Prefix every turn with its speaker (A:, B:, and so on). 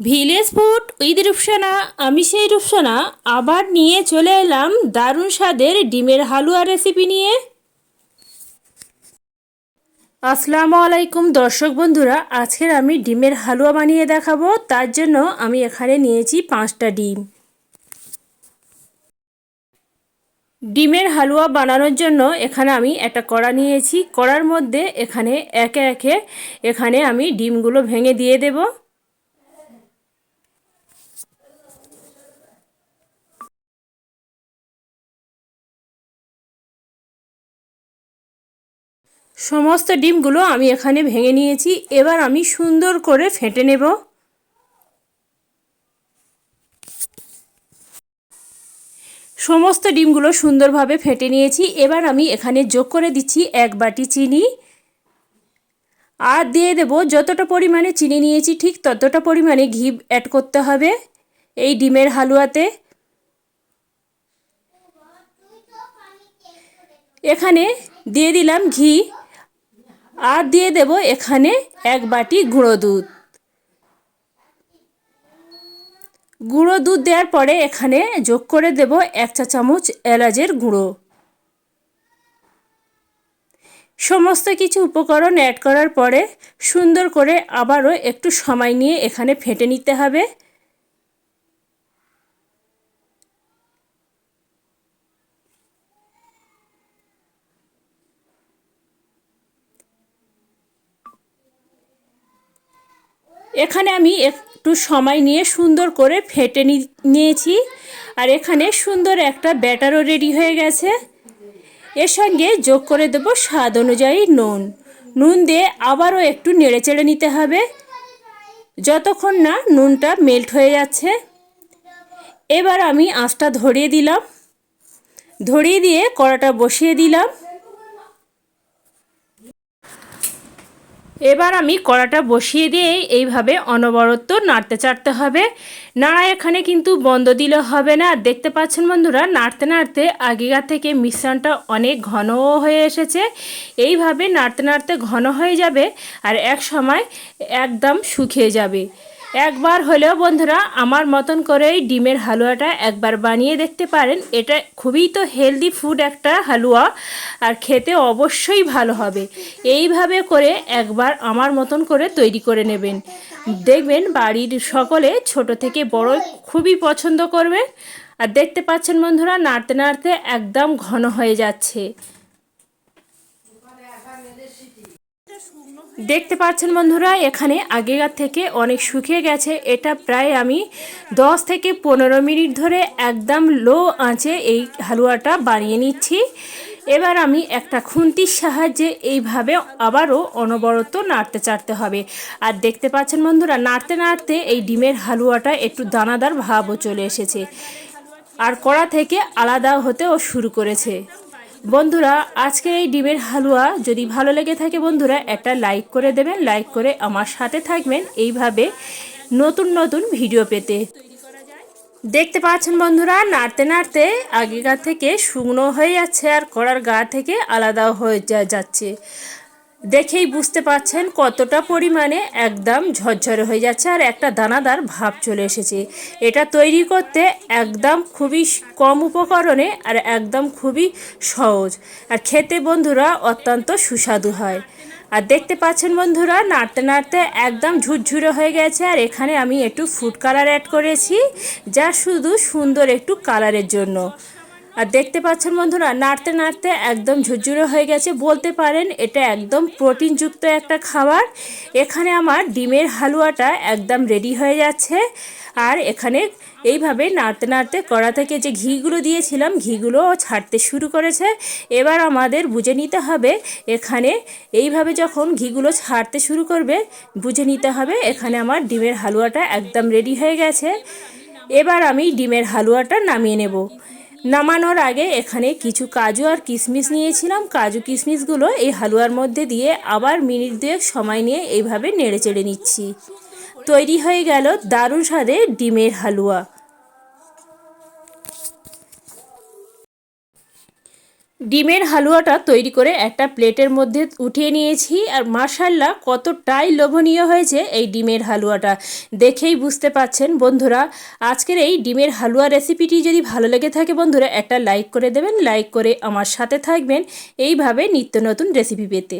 A: Village food with Rupsana আমি সেই রূপসানা আবার নিয়ে চলে এলাম দারুণ স্বাদের ডিমের হালুয়া রেসিপি নিয়ে। আসসালামু আলাইকুম দর্শক বন্ধুরা, আজকের আমি ডিমের হালুয়া বানিয়ে দেখাবো। তার জন্য আমি এখানে নিয়েছি পাঁচটা ডিম। ডিমের হালুয়া বানানোর জন্য এখানে আমি একটা কড়া নিয়েছি। কড়ার মধ্যে এখানে একে একে এখানে আমি ডিমগুলো ভেঙে দিয়ে দেবো। সমস্ত ডিমগুলো আমি এখানে ভেঙে নিয়েছি। এবার আমি সুন্দর করে ফেটে নেব। সমস্ত ডিমগুলো সুন্দরভাবে ফেটে নিয়েছি। এবার আমি এখানে যোগ করে দিচ্ছি এক বাটি চিনি। আর দিয়ে দেব যতটা পরিমাণে চিনি নিয়েছি, ঠিক ততটা পরিমাণে ঘি অ্যাড করতে হবে এই ডিমের হালুয়াতে। এখানে দিয়ে দিলাম ঘি। আর দিয়ে দেব এখানে এক বাটি গুঁড়ো দুধ। গুঁড়ো দুধ দেওয়ার পরে এখানে যোগ করে দেব এক চা চামচ এলাচের গুঁড়ো। সমস্ত কিছু উপকরণ অ্যাড করার পরে সুন্দর করে আবারও একটু সময় নিয়ে এখানে ফেটে নিতে হবে। এখানে আমি একটু সময় নিয়ে সুন্দর করে ফেটে নিয়েছি। আর এখানে সুন্দর একটা ব্যাটারও রেডি হয়ে গেছে। এর সঙ্গে যোগ করে দেব স্বাদ অনুযায়ী নুন। নুন দিয়ে আবারও একটু নেড়ে চেড়ে নিতে হবে। যতক্ষণ না নুনটা মেল্ট হয়ে যাচ্ছে। এবার আমি আঁচটা ধরিয়ে দিলাম। ধরিয়ে দিয়ে কড়াটা বসিয়ে দিলাম। এবার আমি কড়াটা বসিয়ে দিয়ে এইভাবে অনবরত নাড়তে চাড়তে হবে। নাড়া এখানে কিন্তু বন্ধ দিলে হবে না। দেখতে পাচ্ছেন বন্ধুরা, নাড়তে নাড়তে আগেকার থেকে মিশ্রণটা অনেক ঘন হয়ে এসেছে। এইভাবে নাড়তে নাড়তে ঘন হয়ে যাবে আর এক সময় একদম শুকিয়ে যাবে। একবার হলেও বন্ধুরা, আমার মতন করেই ডিমের হালুয়াটা একবার বানিয়ে দেখতে পারেন। এটা খুবই তো হেলদি ফুড একটা হালুয়া, আর খেতে অবশ্যই ভালো হবে। এইভাবে করে একবার আমার মতন করে তৈরি করে নেবেন। দেখবেন বাড়ির সকলে ছোট থেকে বড় খুবই পছন্দ করবে। আর দেখতে পাচ্ছেন বন্ধুরা, নাড়তে নাড়তে একদম ঘন হয়ে যাচ্ছে। দেখতে পাচ্ছেন বন্ধুরা, এখানে আগেকার থেকে অনেক শুকিয়ে গেছে। এটা প্রায় আমি 10 থেকে পনেরো মিনিট ধরে একদম লো আঁচে এই হালুয়াটা বানিয়ে নিচ্ছি। এবার আমি একটা খুন্তির সাহায্যে এইভাবে আবারও অনবরত নাড়তে চাড়তে হবে। আর দেখতে পাচ্ছেন বন্ধুরা, নাড়তে নাড়তে এই ডিমের হালুয়াটা একটু দানাদার ভাবও চলে এসেছে। আর কড়া থেকে আলাদা হতেও শুরু করেছে। বন্ধুরা আজকে এই ডিমের হালুয়া যদি ভালো লেগে থাকে বন্ধুরা, একটা লাইক করে দেবেন, লাইক করে আমার সাথে থাকবেন এইভাবে নতুন নতুন ভিডিও পেতে। দেখতে পাচ্ছেন বন্ধুরা, নাড়তে নাড়তে আগেকার থেকে শুকনো হয়ে যাচ্ছে আর কড়ার গা থেকে আলাদা হয়ে যাচ্ছে। দেখেই বুঝতে পাচ্ছেন কতটা পরিমাণে একদম ঝরঝরে হয়ে যাচ্ছে আর একটা দানাদার ভাব চলে এসেছে। এটা তৈরি করতে একদম খুবই কম উপকরণে আর একদম খুবই সহজ। আর খেতে বন্ধুরা অত্যন্ত সুস্বাদু হয়। আর দেখতে পাচ্ছেন বন্ধুরা, নাড়তে নাড়তে একদম ঝুরঝুরে হয়ে গেছে আর এখানে আমি একটু ফুড কালার অ্যাড করেছি, যা শুধু সুন্দর একটু কালারের জন্য। আর দেখতে পাচ্ছেন বন্ধুরা, নাড়তে নাড়তে একদম ঝুরঝুরে হয়ে গেছে। বলতে পারেন এটা একদম প্রোটিনযুক্ত একটা খাবার। এখানে আমার ডিমের হালুয়াটা একদম রেডি হয়ে যাচ্ছে। আর এখানে এইভাবে নাড়তে নাড়তে কড়া থেকে যে ঘিগুলো দিয়েছিলাম, ঘিগুলো ছাড়তে শুরু করেছে। এবার আমাদের বুঝে নিতে হবে, এখানে এইভাবে যখন ঘিগুলো ছাড়তে শুরু করবে, বুঝে নিতে হবে এখানে আমার ডিমের হালুয়াটা একদম রেডি হয়ে গেছে। এবার আমি ডিমের হালুয়াটা নামিয়ে নেব। নামানোর আগে এখানে কিছু কাজু আর কিশমিশ নিয়েছিলাম। কাজু কিশমিশগুলো এই হালুয়ার মধ্যে দিয়ে আবার মিনিট দুয়েক সময় নিয়ে এইভাবে নেড়ে চেড়ে নিচ্ছি। তৈরি হয়ে গেল দারুণ স্বাদে ডিমের হালুয়া। ডিমের হালুয়াটা তৈরি করে একটা প্লেটের মধ্যে উঠিয়ে নিয়েছি আর মাশাল্লাহ কতটাই লোভনীয় হয়েছে এই ডিমের হালুয়াটা। দেখেই বুঝতে পাচ্ছেন বন্ধুরা, আজকের এই ডিমের হালুয়া রেসিপিটি যদি ভালো লেগে থাকে বন্ধুরা, একটা লাইক করে দেবেন, লাইক করে আমার সাথে থাকবেন। এইভাবে নিত্য নতুন রেসিপি পেতে।